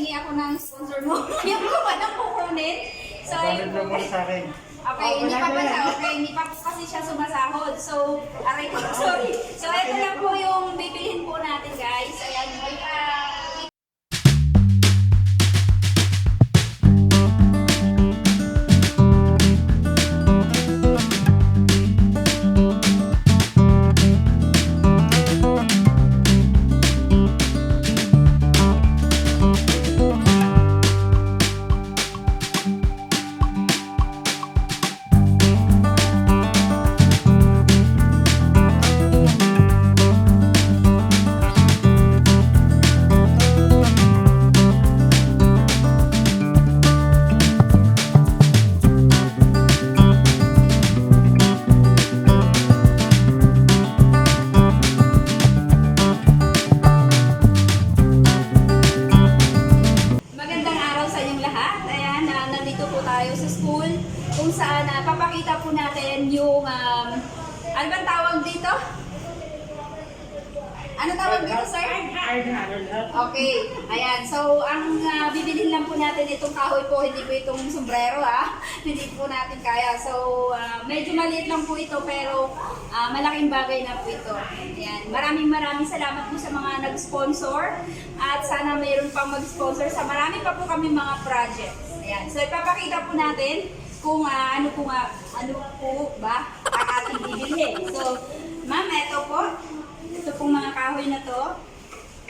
pahingi ako ng sponsor mo. Yung ko ba nang kukunin? So, ayun po. mo sa akin. Okay, hindi pa pa siya, okay, hindi pa kasi siya sumasahod. So, aray ko, sorry. So, ito lang po yung bibilhin po natin, guys. Ayan, Okay. Ayan. So, ang ah, bibilhin lang po natin itong kahoy po, hindi po itong sombrero ha. hindi po natin kaya. So, ah, medyo maliit lang po ito pero ah, malaking bagay na po ito. Ayan. Maraming maraming salamat po sa mga nag-sponsor at sana mayroon pang mag-sponsor sa marami pa po kami mga projects. Ayan. So, ipapakita po natin kung ah, ano po nga, ano po ba ang ating bibilhin. So, ma'am, ito po. Ito pong mga kahoy na to.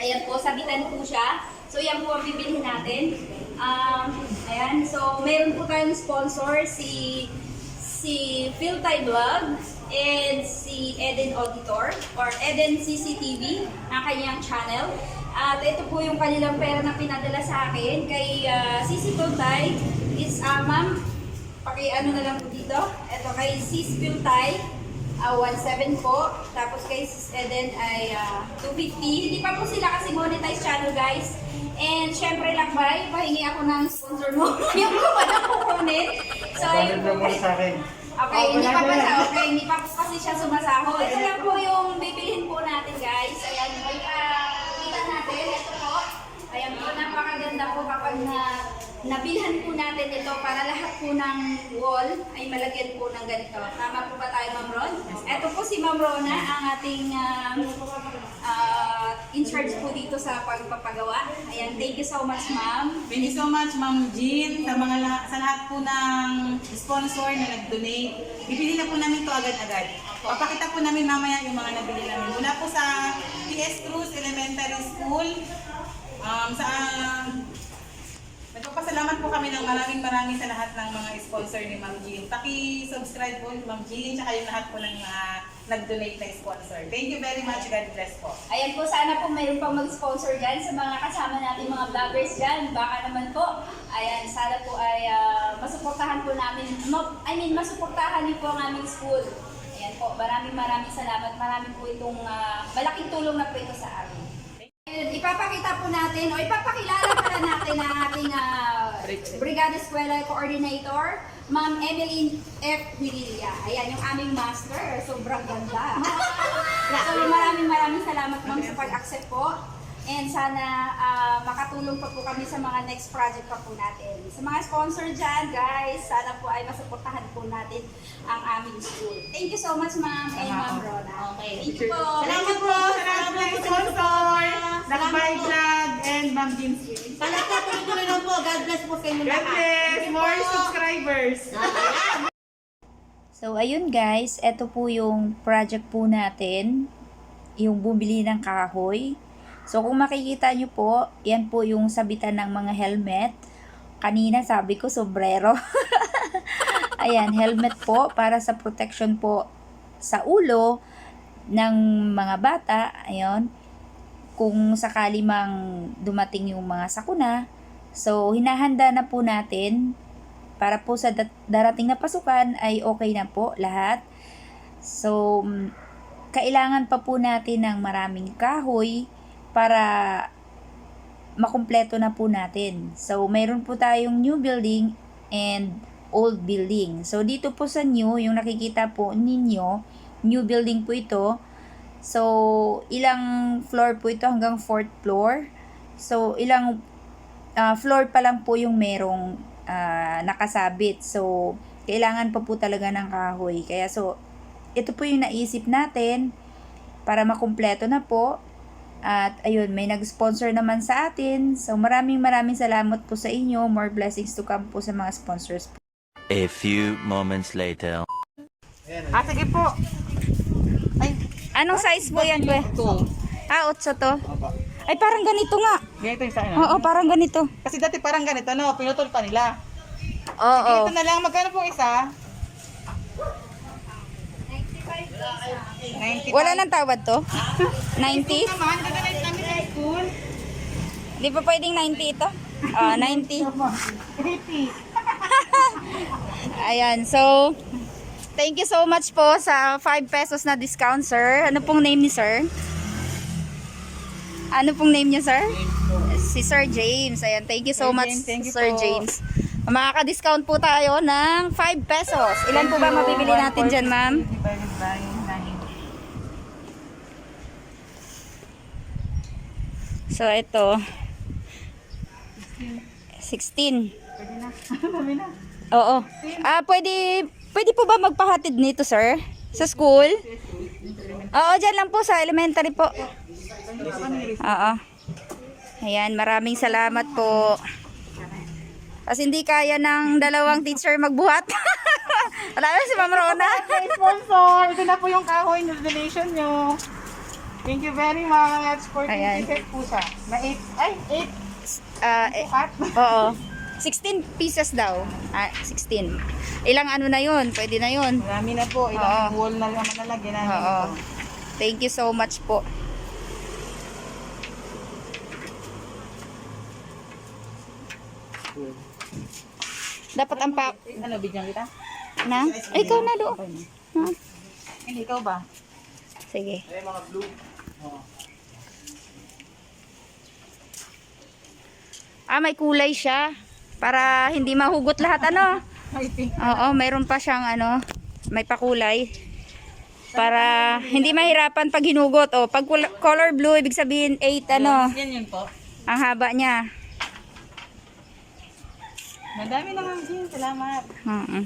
Ayan po, sabitan po siya. So, yan po ang bibilhin natin. Um, ayan, so, meron po tayong sponsor, si si Philtay Vlog and si Eden Auditor or Eden CCTV, ang kanyang channel. At ito po yung kanilang pera na pinadala sa akin kay uh, Sisi Philtay. Is, uh, ma'am, paki ano na lang po dito. Ito kay Sis Philtay. Ah, 1.7 po. Tapos kay Sis Eden ay ah, 250. Hindi pa po sila kasi monetize channel, guys. And syempre lang ba, pahingi ako ng sponsor mo. yung ko ba na kukunin? So, ayun po. sa akin. Okay, hindi pa pa siya. Okay, hindi pa po kasi siya sumasahod. Ito lang po yung bibilhin po natin, guys. Ayan, may ah, kita natin. Ito po. Ayan po, napakaganda po kapag na nabilhan po natin ito para lahat po ng wall ay malagyan po ng ganito. Tama po ba tayo, Ma'am Ron? Ito po si Ma'am Rona, ang ating ah, ah, in charge po dito sa pagpapagawa. Ayan, thank you so much, Ma'am. Thank you so much, Ma'am Jean, sa mga lahat, sa lahat po ng sponsor na nag-donate. Bibili na po namin to agad-agad. Papakita po namin mamaya yung mga nabili namin. Mula po sa PS Cruz Elementary School, um, sa Nagpapasalamat po kami ng maraming maraming sa lahat ng mga sponsor ni Ma'am Jean. Paki-subscribe po Ma'am Jean, tsaka yung lahat po ng mga nag-donate na sponsor. Thank you very much. God bless po. Ayan po, sana po mayroon pang mag-sponsor dyan sa mga kasama natin mga vloggers dyan. Baka naman po, ayan, sana po ay ah, masuportahan po namin, ma- I mean, masuportahan niyo po ang aming school. Ayan po, maraming maraming salamat. Maraming po itong, ah, malaking tulong na po ito sa amin. Ipapakita po natin, o ipapakilala pala natin ang ating ah, Brigada Eskwela Coordinator, Ma'am Emeline F. Virilla. Ayan, yung aming master. Sobrang ganda. so, maraming maraming salamat ma'am sa pag-accept po. And sana ah, makatulong pa po kami sa mga next project pa po natin. Sa mga sponsor dyan, guys, sana po ay masuportahan po natin ang aming school. Thank you so much, ma'am and ma'am Rona. Okay. Thank you po. Salamat po sa lahat ng sponsor, Lakbay Vlog, and Ma'am Sweet. Sana po tuloy-tuloy lang po. God bless po sa inyo God bless! More subscribers! So, ayun guys, ito po yung project po natin, yung bumili ng kahoy. So, kung makikita nyo po, yan po yung sabitan ng mga helmet. Kanina sabi ko, sombrero. Ayan, helmet po para sa protection po sa ulo ng mga bata. Ayun, kung sakali mang dumating yung mga sakuna. So, hinahanda na po natin para po sa darating na pasukan ay okay na po lahat. So, kailangan pa po natin ng maraming kahoy para makumpleto na po natin. So, mayroon po tayong new building and old building. So, dito po sa new, yung nakikita po ninyo, new building po ito. So, ilang floor po ito hanggang fourth floor. So, ilang ah, floor pa lang po yung merong ah, nakasabit. So, kailangan pa po talaga ng kahoy. Kaya so, ito po yung naisip natin para makumpleto na po. At ayun, may nag-sponsor naman sa atin. So, maraming maraming salamat po sa inyo. More blessings to come po sa mga sponsors po. A few moments later. Ah, sige po. Ay, Anong size po yan, Kwe? two. Ah, 8 to. Ay, parang ganito nga. Ganito yung sa akin. Oo, parang ganito. Kasi dati parang ganito, no? Pinutol pa nila. Oo. Ito na lang, magkano pong isa? 95. Wala nang tawad to? 90? Naman, sa school. Di ba pwedeng 90 ito? Ah, 90. 80. Ayan, so, thank you so much po sa 5 pesos na discount, sir. Ano pong name ni sir? Ano pong name niya, sir? Si Sir James. Ayan, thank you so Sir much, James, thank you Sir po. James. Makaka-discount po tayo ng 5 pesos. Ilan po ba mabibili natin dyan, ma'am? Divided by So, ito. 16. Pwede na. Dami na. Oo. Ah, pwede, pwede po ba magpahatid nito, sir? Sa school? Oo, dyan lang po sa elementary po. Oo. Ayan, maraming salamat po. Kasi hindi kaya ng dalawang teacher magbuhat. Wala na si Ma'am Rona. Sponsor. Ito na po yung kahoy na donation nyo. Thank you very much. 14 Ayan. pieces po siya. Na 8, ay, 8 Ah, eh, oo. 16 pieces daw. Ah, 16. Ilang ano na yun? Pwede na yun. Marami na po. Ilang Oo. wall na naman nalagyan namin Oo. ito. Thank you so much po. Dapat ang pa... Ano, bigyan kita? Na? Ay, ikaw na do. Ha? Hindi, ikaw ba? Sige. Ah, may kulay siya. Para hindi mahugot lahat, ano? Ay. Oo, mayroon pa siyang ano, may pakulay. Para hindi mahirapan pag hinugot. O, pag color blue, ibig sabihin 8 ano, Yan yun po. ang haba niya. Madami naman din. Salamat. Mm-mm.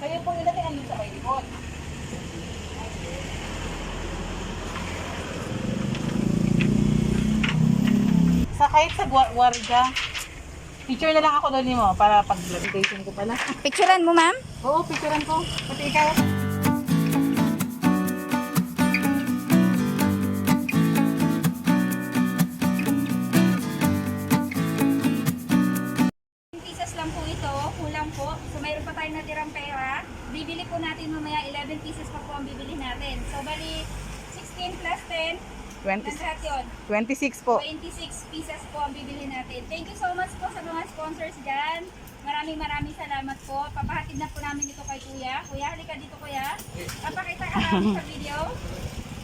Kayo po ilagay ano sa may likod. Sa kahit sa warga, picture na lang ako doon mo para pag graduation ko pala. Picturean mo, ma'am? Oo, picturean ko. Pati ikaw. pieces lang po ito, kulang po. So mayroon pa tayong natirang pera. Bibili po natin mamaya 11 pieces pa po ang bibili natin. So bali 16 plus 10, 20, lahat yun. 26 po. 26 pieces po ang bibili natin. Thank you so much po sa mga sponsors dyan. Maraming maraming salamat po. Papahatid na po namin ito kay Kuya. Kuya, halika dito Kuya. Papakita ka namin sa video.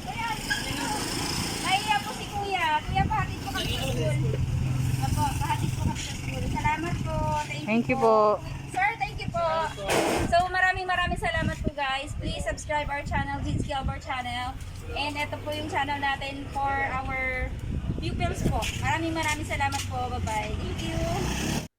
Kuya. Nahiya po si Kuya. Kuya, pahatid po kami sa school. Opo, pahatid po kami sa school. Salamat po. Thank, Thank you you po. Sir, thank you po. So maraming maraming salamat po guys. Please subscribe our channel, Jinsky Albor channel. And ito po yung channel natin for our pupils po. Maraming maraming salamat po. Bye-bye. Thank you.